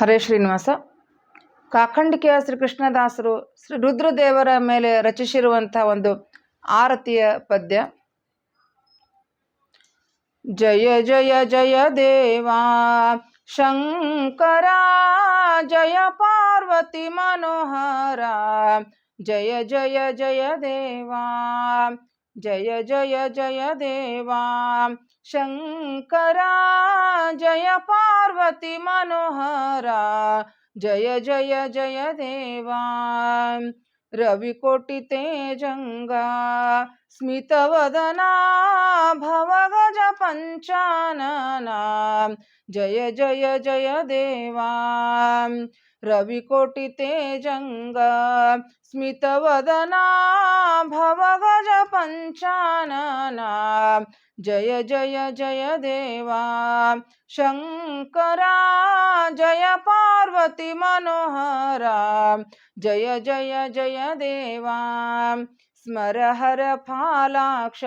ಹರೇ ಶ್ರೀನಿವಾಸ. ಕಾಖಂಡಿಕೆಯ ಶ್ರೀಕೃಷ್ಣದಾಸರು ಶ್ರೀ ರುದ್ರದೇವರ ಮೇಲೆ ರಚಿಸಿರುವಂಥ ಒಂದು ಆರತಿಯ ಪದ್ಯ. ಜಯ ಜಯ ಜಯ ದೇವಾ, ಶಂಕರ, ಜಯ ಪಾರ್ವತಿ ಮನೋಹರ, ಜಯ ಜಯ ಜಯ ದೇವಾ. جی جی جی دنکار منو روکوٹی جنگا استدار گج پچا جی جی جی د روکوٹیج گمت ودہ گج پچنا جی جی جی دن جی پاروتی منوہر جی جی جی درحر فاشتاری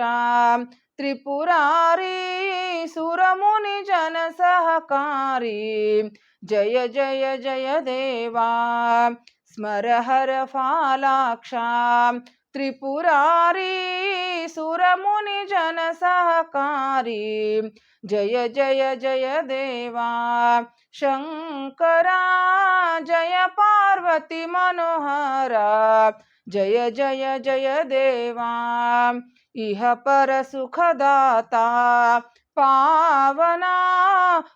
سور مجن سہاری جمر ہر فاش ترپوراری سور میجن سہاری جی جی جی دن جی پاروتی منوہر جی جی جی دہ پہ س پاؤ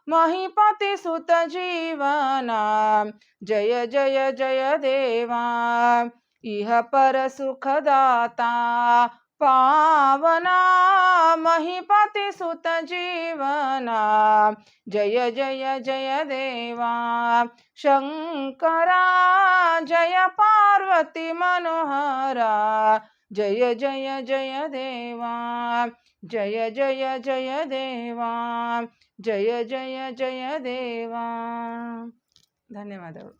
مہیپتیس جیونا جی جی جی دیو پرسدا پاؤنا مہیپتس جیونا جی جی جی دیو شنکر جی پاروتی منوہرا جی جی جی د ಜಯ ಜಯ ದೇವಾ ಶಂಕರ ಜಯ ಪಾರ್ವತಿ ಮನೋಹರ ಜಯ ಜಯ ಜಯ ದೇವಾ ಜಯ ಜಯ ಜಯ ದೇವಾ ಜಯ ಜಯ ಜಯ ದೇವಾ ಧನ್ಯವಾದಗಳು